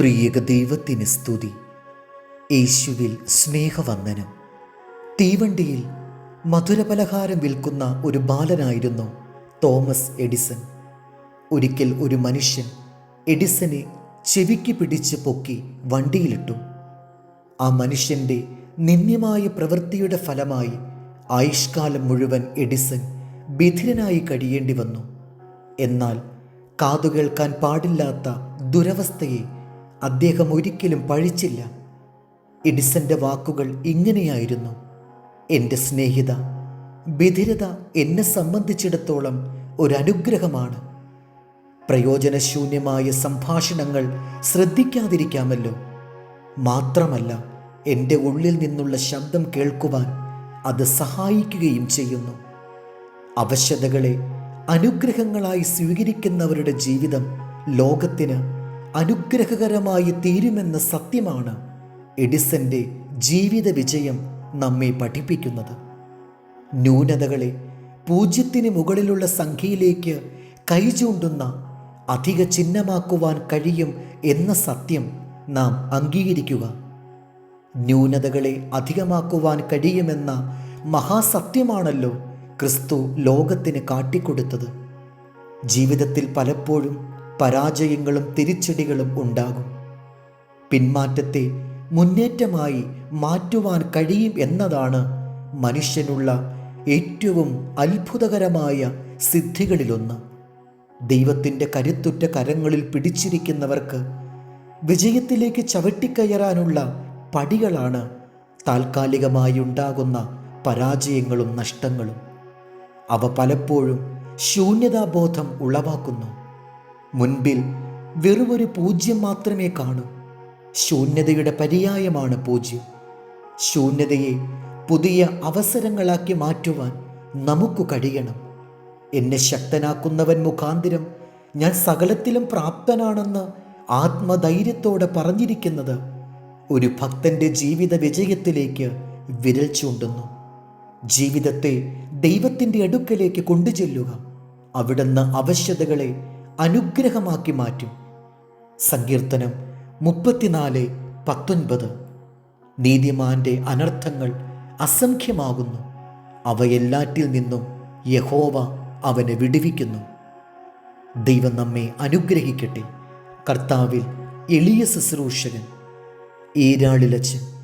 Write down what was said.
ത്രിയേക ദൈവത്തിന് സ്തുതി. യേശുവിൽ സ്നേഹവന്ദനം. തീവണ്ടിയിൽ മധുരപലഹാരം വിൽക്കുന്ന ഒരു ബാലനായിരുന്നു തോമസ് എഡിസൺ. ഒരിക്കൽ ഒരു മനുഷ്യൻ എഡിസനെ ചെവിക്ക് പിടിച്ച് പൊക്കി വണ്ടിയിലിട്ടു. ആ മനുഷ്യന്റെ നിന്ദ്യമായ പ്രവൃത്തിയുടെ ഫലമായി ആയുഷ്കാലം മുഴുവൻ എഡിസൺ ബിധിരനായി കഴിയേണ്ടി വന്നു. എന്നാൽ കാതുകേൾക്കാൻ പാടില്ലാത്ത ദുരവസ്ഥയെ അദ്ദേഹം ഒരിക്കലും പഴിച്ചില്ല. എഡിസന്റെ വാക്കുകൾ ഇങ്ങനെയായിരുന്നു. എന്റെ സ്നേഹിത ബിധിരത എന്നെ സംബന്ധിച്ചിടത്തോളം ഒരനുഗ്രഹമാണ്. പ്രയോജനശൂന്യമായ സംഭാഷണങ്ങൾ ശ്രദ്ധിക്കാതിരിക്കാമല്ലോ. മാത്രമല്ല എന്റെ ഉള്ളിൽ നിന്നുള്ള ശബ്ദം കേൾക്കുവാൻ അത് സഹായിക്കുകയും ചെയ്യുന്നു. അവശതകളെ അനുഗ്രഹങ്ങളായി സ്വീകരിക്കുന്നവരുടെ ജീവിതം ലോകത്തിന് അനുഗ്രഹകരമായി തീരുമെന്ന സത്യമാണ് എഡിസന്റെ ജീവിത വിജയം നമ്മെ പഠിപ്പിക്കുന്നത്. ന്യൂനതകളെ പൂജ്യത്തിന് മുകളിലുള്ള സംഖ്യയിലേക്ക് കൈചൂണ്ടുന്ന അധിക ചിഹ്നമാക്കുവാൻ കഴിയും എന്ന സത്യം നാം അംഗീകരിക്കുക. ന്യൂനതകളെ അധികമാക്കുവാൻ കഴിയുമെന്ന മഹാസത്യമാണല്ലോ ക്രിസ്തു ലോകത്തിന് കാട്ടിക്കൊടുത്തത്. ജീവിതത്തിൽ പലപ്പോഴും പരാജയങ്ങളും തിരിച്ചടികളും ഉണ്ടാകും. പിന്മാറ്റത്തെ മുന്നേറ്റമായി മാറ്റുവാൻ കഴിയും എന്നതാണ് മനുഷ്യനുള്ള ഏറ്റവും അത്ഭുതകരമായ സിദ്ധികളിലൊന്ന്. ദൈവത്തിന്റെ കരുത്തുറ്റ കരങ്ങളിൽ പിടിച്ചിരിക്കുന്നവർക്ക് വിജയത്തിലേക്ക് ചവിട്ടിക്കയറാനുള്ള പടികളാണ് താൽക്കാലികമായി ഉണ്ടാകുന്ന പരാജയങ്ങളും നഷ്ടങ്ങളും. അവ പലപ്പോഴും ശൂന്യതാബോധം ഉളവാക്കുന്നു. മുൻപിൽ വെറുമൊരു പൂജ്യം മാത്രമേ കാണൂ. ശൂന്യതയുടെ പര്യായമാണ് പൂജ്യം. ശൂന്യതയെ പുതിയ അവസരങ്ങളാക്കി മാറ്റുവാൻ നമുക്ക് കഴിയണം. എന്നെ ശക്തനാക്കുന്നവൻ മുഖാന്തിരം ഞാൻ സകലത്തിലും പ്രാപ്തനാണെന്ന് ആത്മധൈര്യത്തോടെ പറഞ്ഞിരിക്കുന്നത് ഒരു ഭക്തന്റെ ജീവിത വിജയത്തിലേക്ക് വിരൽ ചൂണ്ടുന്നു. ജീവിതത്തെ ദൈവത്തിന്റെ അടുക്കലേക്ക് കൊണ്ടുചെല്ലുക. അവിടുന്ന് അവശ്യതകളെ അനുഗ്രഹമാക്കി മാറ്റും. സങ്കീർത്തനം മുപ്പത്തിനാല് പത്തൊൻപത്. നീതിമാന്റെ അനർത്ഥങ്ങൾ അസംഖ്യമാകുന്നു. അവയെല്ലാറ്റിൽ നിന്നും യഹോവ അവനെ വിടുവിക്കുന്നു. ദൈവം നമ്മെ അനുഗ്രഹിക്കട്ടെ. കർത്താവിൽ എളിയ ശുശ്രൂഷകൻ ഈരാളിലച്ച്